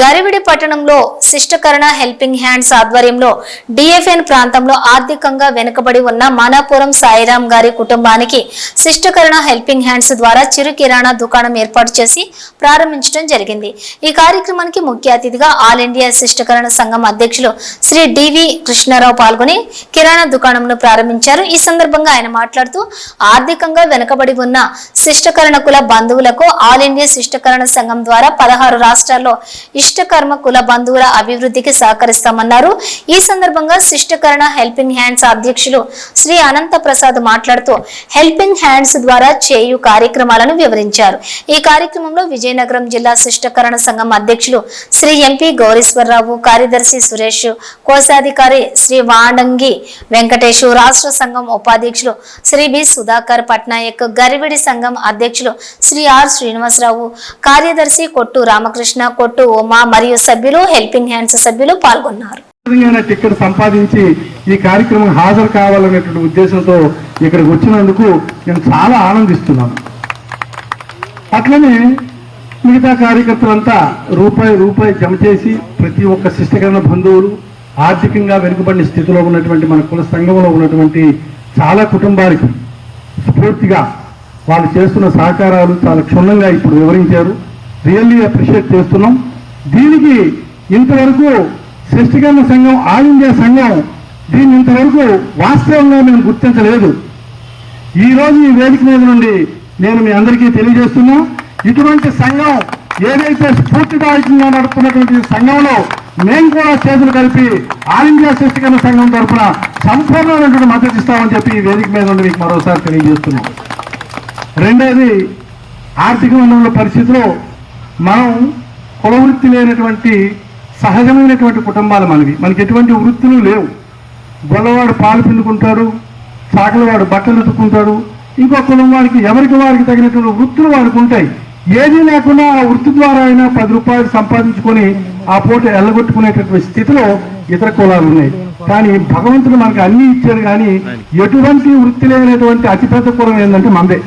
గరివిడి పట్టణంలో శిష్టకరణ helping hands ఆధ్వర్యంలో డిఎఫ్ఎన్ ప్రాంతంలో ఆర్థికంగా వెనుకబడి ఉన్న మానాపురం సాయిరాం గారి కుటుంబానికి శిష్టకరణ హెల్పింగ్ హ్యాండ్స్ ద్వారా చిరు కిరాణా దుకాణం ఏర్పాటు చేసి ప్రారంభించడం జరిగింది. ఈ కార్యక్రమానికి ముఖ్య అతిథిగా ఆల్ ఇండియా శిష్టకరణ సంఘం అధ్యక్షులు శ్రీ డివి కృష్ణారావు పాల్గొని కిరాణా దుకాణంను ప్రారంభించారు. ఈ సందర్భంగా ఆయన మాట్లాడుతూ ఆర్థికంగా వెనుకబడి ఉన్న శిష్టకరణ కుల బంధువులకు ఆల్ ఇండియా శిష్టకరణ సంఘం ద్వారా పదహారు రాష్ట్రాల్లో శిష్టకర్మ కుల బంధువుల అభివృద్ధికి సహకరిస్తామన్నారు. ఈ సందర్భంగా శిష్టకరణ హెల్పింగ్ హ్యాండ్స్ అధ్యక్షులు శ్రీ అనంత ప్రసాద్ మాట్లాడుతూ హెల్పింగ్ హ్యాండ్స్ ద్వారా చేయు కార్యక్రమాలను వివరించారు. ఈ కార్యక్రమంలో విజయనగరం జిల్లా శిష్టకరణ సంఘం అధ్యక్షులు శ్రీ ఎంపీ గౌరీశ్వరరావు కార్యదర్శి సురేష్ కోశాధికారి శ్రీ వాణంగి వెంకటేష్ రాష్ట్ర సంఘం ఉపాధ్యక్షులు శ్రీ బి సుధాకర్ పట్నాయక్ గరివిడి సంఘం అధ్యక్షులు శ్రీ ఆర్ శ్రీనివాసరావు కార్యదర్శి కొట్టు రామకృష్ణ కొట్టు ఉమా మరియు సభ్యులు హెల్పింగ్ హ్యాండ్స్ సభ్యులు పాల్గొన్నారు. టికెట్ సంపాదించి ఈ కార్యక్రమం హాజరు కావాలనేటువంటి ఉద్దేశంతో ఇక్కడికి వచ్చినందుకు నేను చాలా ఆనందిస్తున్నాను. అట్లనే మిగతా కార్యకర్తలంతా రూపాయి రూపాయి జమ చేసి ప్రతి ఒక్క శిష్టకరణ బంధువులు ఆర్థికంగా వెనుకబడిన స్థితిలో ఉన్నటువంటి మన కుల సంఘంలో ఉన్నటువంటి చాలా కుటుంబానికి స్ఫూర్తిగా వాళ్ళు చేస్తున్న సహకారాలు చాలా క్షుణ్ణంగా ఇప్పుడు వివరించారు. రియల్లీ అప్రిషియేట్ చేస్తున్నాం. దీనికి ఇంతవరకు సృష్టికరణ సంఘం ఆల్ ఇండియా సంఘం దీన్ని ఇంతవరకు వాస్తవంగా మేము గుర్తించలేదు. ఈ రోజు ఈ వేదిక మీద నుండి నేను మీ అందరికీ తెలియజేస్తున్నా ఇటువంటి సంఘం ఏదైతే స్ఫూర్తిదాయకంగా నడుపుతున్నటువంటి సంఘంలో మేము కూడా చేతులు కలిపి ఆల్ ఇండియా సృష్టికరణ సంఘం తరఫున సంపూర్ణమైనటువంటి మద్దతు ఇస్తామని చెప్పి ఈ వేదిక మీద నుండి మీకు మరోసారి తెలియజేస్తున్నాం. రెండోది ఆర్థిక మండల పరిస్థితిలో మనం కుల వృత్తి లేనటువంటి సహజమైనటువంటి కుటుంబాలు మనవి. మనకి ఎటువంటి వృత్తులు లేవు. గొల్లవాడు పాలు పిండుకుంటాడు చాకలవాడు బట్టలు ఉతుక్కుంటాడు ఇంకో కులం వారికి ఎవరికి వారికి తగినటువంటి వృత్తులు వారికి ఉంటాయి. ఏదీ లేకుండా ఆ వృత్తి ద్వారా అయినా పది రూపాయలు సంపాదించుకొని ఆ పూట ఎల్లగొట్టుకునేటటువంటి స్థితిలో ఇతర కులాలు ఉన్నాయి. కానీ భగవంతుడు మనకి అన్ని ఇచ్చాడు కానీ ఎటువంటి వృత్తి లేనటువంటి అతిపెద్ద కులం ఏంటంటే మందే.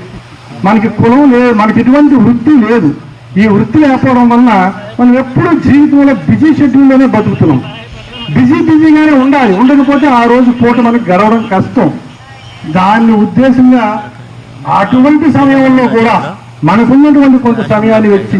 మనకి కులం లేదు మనకి ఎటువంటి వృత్తి లేదు. ఈ వృత్తి లేకపోవడం వలన మనం ఎప్పుడూ జీవితంలో బిజీ షెడ్యూల్లోనే బతుకుతున్నాం. బిజీ బిజీగానే ఉండాలి. ఉండకపోతే ఆ రోజు పూట మనకు గడవడం కష్టం. దాన్ని ఉద్దేశంగా అటువంటి సమయంలో కూడా మనకున్నటువంటి కొంత సమయాన్ని వెచ్చించి